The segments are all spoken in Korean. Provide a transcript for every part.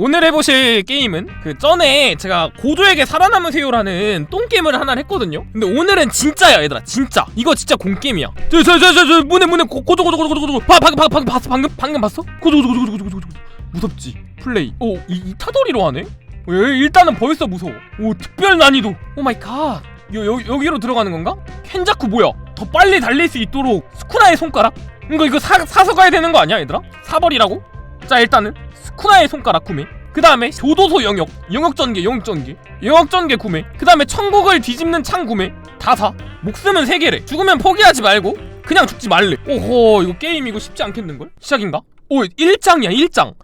오늘 해보실 게임은 그 전에 제가 고조에게 살아남으세요라는 똥게임을 하나 했거든요. 근데 오늘은 진짜야 얘들아. 진짜. 이거 진짜 공게임이야. 저 저 저 저저 문에 문에 고, 고조 고조 고조 고조 고조. 봐 방금 방금 방금 봤어? 방금 방금 봤어? 고조 고조 고조 고조 고조 고조. 무섭지? 플레이. 오이 이 타돌이로 하네? 어, 여- 일단은 벌써 무서워. 오 특별 난이도. 오 마이 갓. 여, 여, 여기로 들어가는 건가? 켄자쿠 뭐야 더 빨리 달릴 수 있도록 스쿠나의 손가락? 이거 이거 사, 사서 가야 되는 거 아니야 얘들아? 사버리라고? 자 일단은 쿠나의 손가락 구매 그 다음에 교도소 영역 영역전개 영역전개 영역전개 구매 그 다음에 천국을 뒤집는 창 구매 다 사 목숨은 세개래 죽으면 포기하지 말고 그냥 죽지 말래 오호 이거 게임이고 쉽지 않겠는걸? 시작인가? 오 1장이야 1장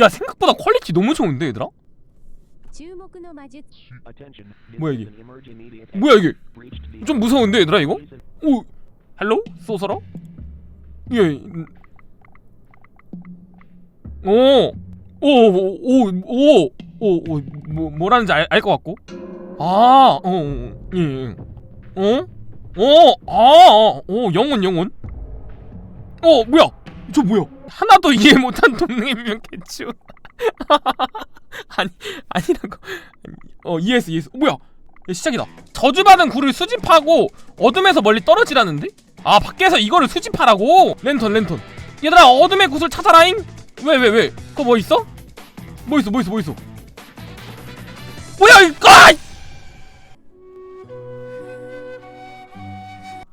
야 생각보다 퀄리티 너무 좋은데 얘들아? 뭐야 이게 뭐야 이게 좀 무서운데 얘들아 이거? 오 헬로? 소서러? 예 오 오오오오오오 뭐 뭐라는지 알 것 같고 아, 아어예 어? 어? 아, 어, 영혼, 영혼. 어, 뭐야? 저 뭐야? 하나도 이해 못한 동네면 개추. 아니, 아니라고. 어, 이해했어, 이해했어. 어, 뭐야? 야, 시작이다. 저주받은 굴을 수집하고 어둠에서 멀리 떨어지라는데? 아, 밖에서 이거를 수집하라고? 랜턴, 랜턴. 얘들아, 어둠의 구슬 찾아라잉? 왜, 왜, 왜? 그거 뭐 있어? 뭐 있어, 뭐 있어, 뭐 있어? 뭐야, 이거!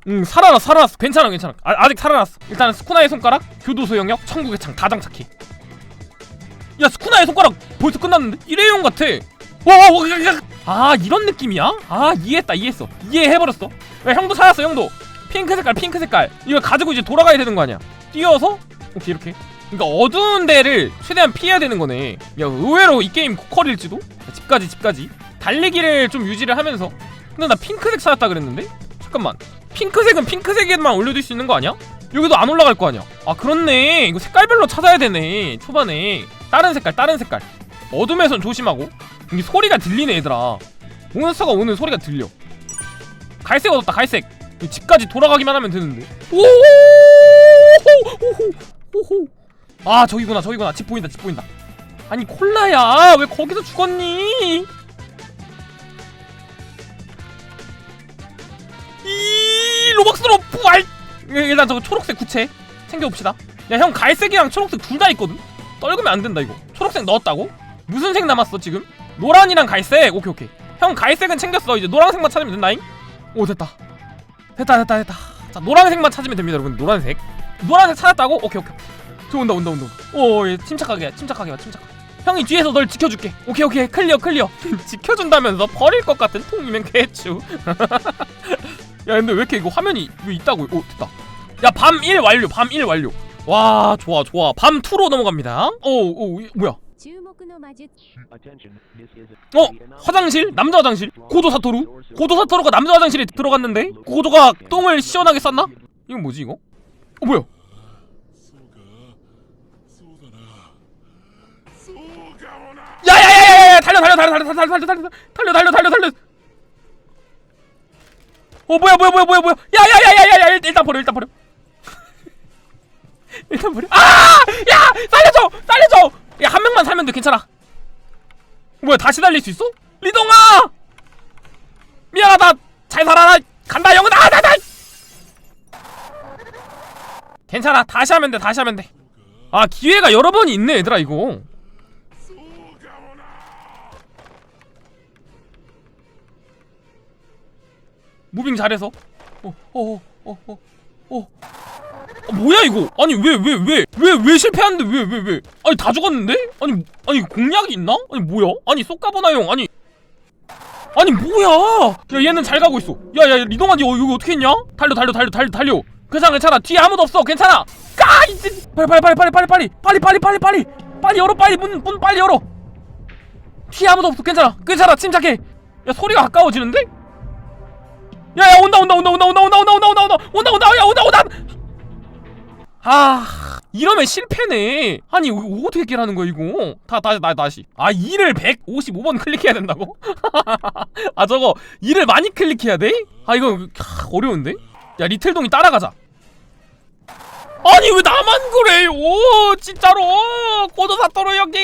응 살아났어 살아났어. 괜찮아 괜찮아. 아, 아직 살아났어. 일단은 스쿠나의 손가락 교도소 영역 천국의 창 다 장착해 야 스쿠나의 손가락 벌써 끝났는데? 일회용 같아. 어, 와아 이런 느낌이야? 아 이해했다 이해했어. 이해해버렸어. 야 형도 찾았어 형도. 핑크 색깔 핑크 색깔. 이거 가지고 이제 돌아가야 되는 거 아니야? 뛰어서? 오케이 이렇게 그러니까 어두운 데를 최대한 피해야 되는 거네. 야 의외로 이 게임 고퀄일지도? 자, 집까지 집까지. 달리기를 좀 유지를 하면서. 근데 나 핑크색 찾았다 그랬는데? 잠깐만. 핑크색은 핑크색에만 올려둘 수 있는 거 아니야? 여기도 안 올라갈 거 아니야? 아 그렇네. 이거 색깔별로 찾아야 되네 초반에. 다른 색깔 다른 색깔. 어둠에선 조심하고. 이게 소리가 들리네 얘들아. 몬스터가 오는 소리가 들려. 갈색 얻었다 갈색. 집까지 돌아가기만 하면 되는데. 오호호호호호 아 저기구나 저기구나. 집 보인다 집 보인다. 아니 콜라야. 왜 거기서 죽었니? 이 로벅스로 부활 일단 저거 초록색 구체 챙겨봅시다. 야 형 갈색이랑 초록색 둘 다 있거든? 떨구면 안 된다 이거. 초록색 넣었다고? 무슨 색 남았어 지금? 노란이랑 갈색? 오케이 오케이. 형 갈색은 챙겼어. 이제 노란색만 찾으면 된다잉? 오 됐다. 됐다 됐다 됐다. 자 노란색만 찾으면 됩니다 여러분. 노란색. 노란색 찾았다고? 오케이 오케이 저 온다 온다 온다. 오얘 예, 침착하게 침착하게 와 침착. 형이 뒤에서 널 지켜줄게. 오케이 오케이 클리어 클리어. 지켜준다면서 버릴 것 같은 통이면 개추. 야 근데 왜 이렇게 이거 화면이 왜 있다고? 오 됐다. 야 밤 1 완료 밤 1 완료. 와 좋아 좋아. 밤 2로 넘어갑니다. 오오 뭐야? 어 화장실? 남자 화장실? 고조 사토루? 고조 사토루가 남자 화장실에 들어갔는데 고조가 똥을 시원하게 쌌나? 이건 뭐지 이거? 어 뭐야? 야야야야야 달려 달려 달려 달려 달려 달려 달려 달려 달려 달려 달려 어 뭐야 뭐야 뭐야 뭐야 뭐야 야야야야야야 일단 버려 일단 버려 일단 버려 아야 살려줘 살려줘 야 한 명만 살면 돼 괜찮아 뭐야 다시 달릴 수 있어 리동아 미안하다 잘 살아라 간다 영은 아나나 괜찮아 다시 하면 돼 다시 하면 돼아 기회가 여러 번이 있네 얘들아 이거 무빙 잘해서? 어어어어어. 어, 어, 어. 어, 뭐야 이거? 아니 왜 왜 왜? 왜 왜 실패하는데 왜 왜 왜? 아니 다 죽었는데? 아니 아니 공략이 있나? 아니 뭐야? 아니 쏙가보나 형 아니. 아니 뭐야? 야 얘는 잘 가고 있어. 야야 리동아 니 어, 여기 어떻게 했냐? 달려 달려 달려 달려 달려. 괜찮아 괜찮아 뒤에 아무도 없어. 괜찮아. 까 이제 빨리 빨리 빨리 빨리 빨리 빨리 빨리 빨리 빨리. 빨리 열어 빨리. 문 문 빨리 열어. 뒤에 아무도 없어. 괜찮아. 괜찮아. 침착해. 야 소리가 가까워지는데 야, 야 온다 온다 온다 온다 온다 온다 온다 온다 온다 온다 온다 온다 야 온다 온다 아 이러면 실패네 아니 이거 어떻게 깨라는 거야 이거 다 다시 다시 다시 아 2를 155번 클릭해야 된다고? 아 저거 2를 많이 클릭해야 돼? 아 이거 아, 어려운데? 야 리틀동이 따라가자 아니 왜 나만 그래요 진짜로 고도사토로 여기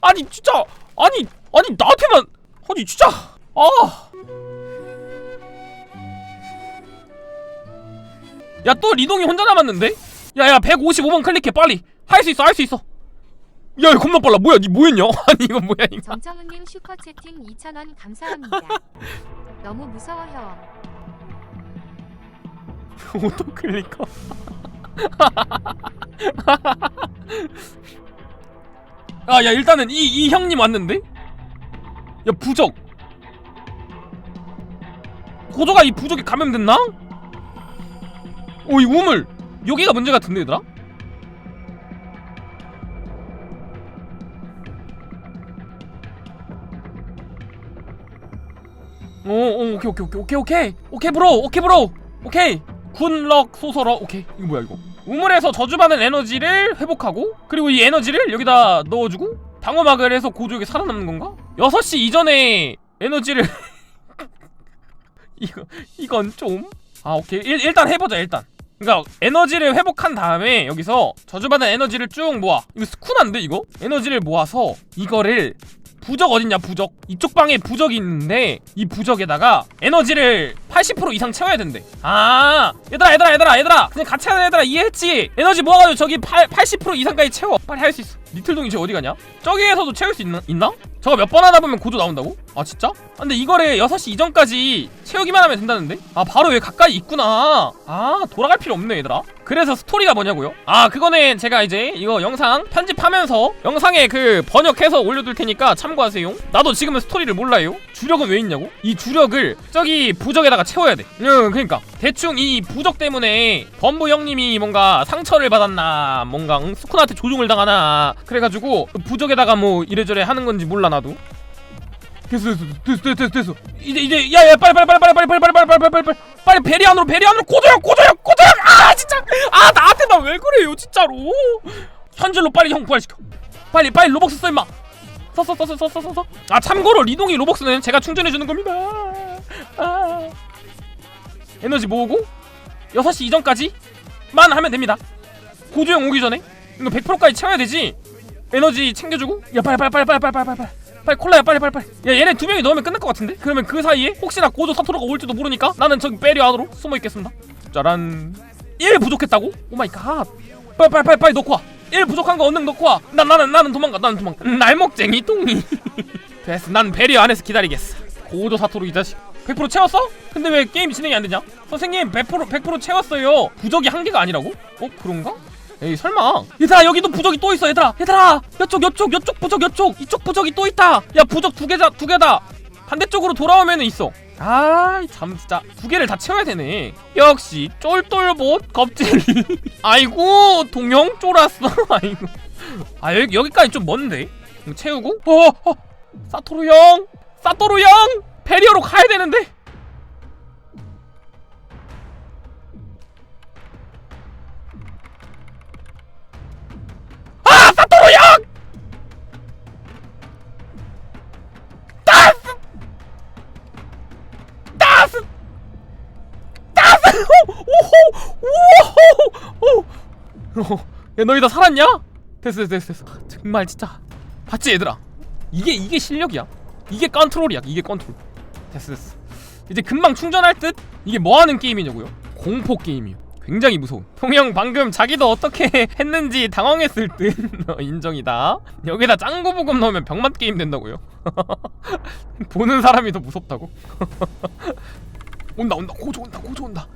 아니 진짜 아니 아니 나한테만 아니 진짜 아 야 또 리동이 혼자 남았는데? 야야 155번 클릭해 빨리 할 수 있어 할 수 있어 야 이거 겁나 빨라 뭐야 니 뭐했냐 아니 이건 뭐야 이거 정창훈님 슈퍼 채팅 2,000원 감사합니다. 너무 무서워요. 오토클리커 아야 일단은 이 이 형님 왔는데? 야 부적 고조가 이 부적에 감염됐나? 오 이 우물. 여기가 문제 같은데 얘들아? 오, 오 오케이 오케이 오케이 오케이 오케이. 오케이 브로 오케이 브로. 오케이. 군럭 소설어. 오케이. 이거 뭐야 이거? 우물에서 저주받은 에너지를 회복하고 그리고 이 에너지를 여기다 넣어주고 방어막을 해서 고조에게 살아남는 건가? 6시 이전에 에너지를 이거 이건 좀 아 오케이. 일, 일단 해보자 일단. 그러니까 에너지를 회복한 다음에 여기서 저주받은 에너지를 쭉 모아 이거 스쿠난데 이거? 에너지를 모아서 이거를 부적 어딨냐 부적 이쪽 방에 부적이 있는데 이 부적에다가 에너지를 80% 이상 채워야 된대 아 얘들아 얘들아 얘들아 얘들아 그냥 같이 하는 얘들아 이해했지 에너지 모아가지고 저기 8, 80% 이상까지 채워 빨리 할 수 있어 리틀동이 쟤 어디 가냐? 저기에서도 채울 수 있나? 있나? 저거 몇 번 하다 보면 고조 나온다고? 아 진짜? 아, 근데 이거를 6시 이전까지 채우기만 하면 된다는데? 아 바로 왜 가까이 있구나 아 돌아갈 필요 없네 얘들아 그래서 스토리가 뭐냐고요? 아 그거는 제가 이제 이거 영상 편집하면서 영상에 그 번역해서 올려둘 테니까 참고하세요 나도 지금은 스토리를 몰라요 주력은 왜 있냐고? 이 주력을 저기 부적에다가 채워야 돼 응, 그러니까 대충 이 부적 때문에 범부 형님이 뭔가 상처를 받았나 뭔가 응? 스쿠나한테 조종을 당하나 그래가지고 부적에다가 뭐 이래저래 하는 건지 몰라 나도 됐어 됐어 됐어 됐어 됐어 이제 이제 야야 빨리 빨리 빨리 빨리 빨리 빨리 빨리 빨리 빨리 빨리 빨리 빨리 베리 안으로 베리 안으로 꽂아요 꽂아요 꽂아요 아 진짜 아 나한테 나 왜 그래요 진짜로 현질로 빨리 형 부활시켜 빨리 빨리 로벅스 써 임마 써써써써써써 아 참고로 리동이 로벅스는 제가 충전해주는 겁니다 아 에너지 모으고 6시 이전까지만 하면 됩니다 고주형 오기 전에 이거 100%까지 채워야 되지 에너지 챙겨주고 야 빨리 빨리 빨리 빨리 빨리 빨리 빨리 빨리 콜라야 빨리 빨리 빨리 야 얘네 두 명이 넣으면 끝날 것 같은데? 그러면 그 사이에 혹시나 고조 사토로가 올지도 모르니까 나는 저기 배려 안으로 숨어 있겠습니다 짜란 1 부족했다고? Oh 오마이갓 빨리 빨리 빨리 빨리 넣고 와1 부족한 거 얼른 놓고 와나 나는 나는 도망가 나는 도망가 음, 날먹쟁이 똥이 됐어 난 배려 안에서 기다리겠어 고조 사토로 이 자식 100% 채웠어? 근데 왜 게임 진행이 안 되냐? 선생님 100% 100% 채웠어요 부적이 한 개가 아니라고? 어 그런가? 에이 설마. 얘들아 여기도 부적이 또 있어 얘들아. 얘들아 여쪽 여쪽 여쪽 부적 여쪽. 이쪽 부적이 또 있다. 야 부적 두 개다 두 개다. 반대쪽으로 돌아오면은 있어. 아참 진짜. 두 개를 다 채워야 되네. 역시 쫄쫄봇 겁질 아이고 동영 쫄았어. 아이고. 아 여기, 여기까지 좀 먼데? 채우고? 어어. 사토루 형! 사토루 형! 페리어로 가야 되는데? 야 너희 다 살았냐? 됐어 됐어 됐어 정말 진짜. 봤지 얘들아? 이게 이게 실력이야. 이게 컨트롤이야. 이게 컨트롤. 됐어 됐어. 이제 금방 충전할 듯? 이게 뭐하는 게임이냐고요? 공포 게임이요. 굉장히 무서운 통영 방금 자기도 어떻게 했는지 당황했을 듯. 인정이다. 여기다 짱구 보금 넣으면 병맛 게임 된다고요? 보는 사람이 더 무섭다고? 온다 온다. 고조 온다 고조 온다.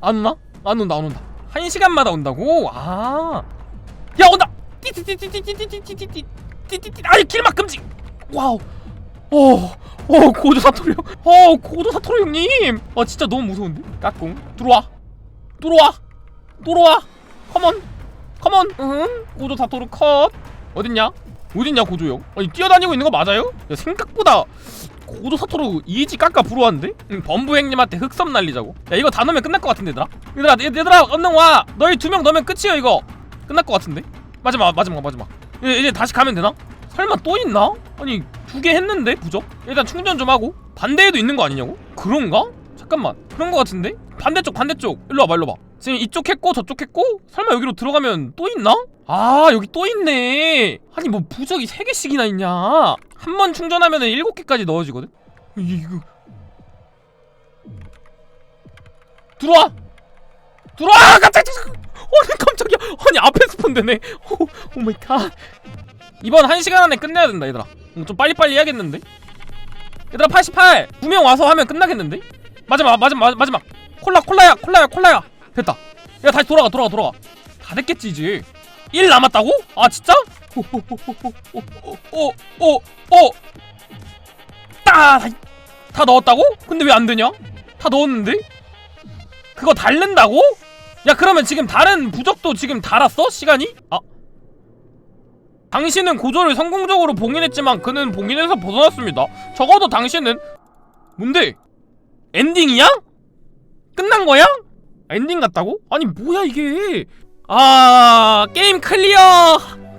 안 오나? 안 온다 안 온다. 한 시간마다 온다고? 아. 야, 온다! 띠띠띠띠띠띠띠띠띠띠. 띠띠띠. 아니, 길막 금지! 와우. 오, 오, 고조 사토리 형. 어, 오, 고조 사토리 형님. 아, 진짜 너무 무서운데? 까꿍. 들어와. 들어와. 들어와. 컴온. 컴온. 응. 고조 사토르 컷. 어딨냐? 어딨냐, 고조 형? 아니, 뛰어다니고 있는 거 맞아요? 야, 생각보다 고도 서토로 이지 깎아 부러웠는데? 음, 응, 범부행님한테 흑섬 날리자고 야 이거 다 넣으면 끝날 것 같은데 얘들아 얘들아 얘들아 얼른 와 너희 두 명 넣으면 끝이에요 이거 끝날 것 같은데? 마지막 마지막 마지막 이제, 이제 다시 가면 되나? 설마 또 있나? 아니 두 개 했는데 부적? 일단 충전 좀 하고 반대에도 있는 거 아니냐고? 그런가? 잠깐만 그런 거 같은데? 반대쪽 반대쪽 일로 와봐 일로 와봐 지금 이쪽 했고 저쪽 했고 설마 여기로 들어가면 또 있나? 아 여기 또 있네. 아니 뭐 부적이 3개씩이나 있냐? 한 번 충전하면 7개까지 넣어지거든? 이거. 들어와! 들어와! 깜짝이야! 아니 깜짝이야. 아니 앞에 스폰 되네. 오, 오 마이 갓. 이번 1시간 안에 끝내야 된다 얘들아. 음, 좀 빨리빨리 해야겠는데? 얘들아 88 두 명 와서 하면 끝나겠는데? 마지막 마지막 마지막. 콜라 콜라야 콜라야 콜라야. 됐다. 야 다시 돌아가 돌아가 돌아가. 다 됐겠지 이제 1 남았다고? 아 진짜? 오오오오오오오다 다 넣었다고? 근데 왜 안 되냐? 다 넣었는데? 그거 달른다고? 야 그러면 지금 다른 부적도 지금 달았어? 시간이? 아 당신은 고조를 성공적으로 봉인했지만 그는 봉인에서 벗어났습니다 적어도 당신은 뭔데? 엔딩이야? 끝난 거야? 엔딩 같다고? 아니 뭐야 이게 아 게임 클리어!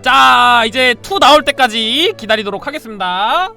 자 이제 2 나올 때까지 기다리도록 하겠습니다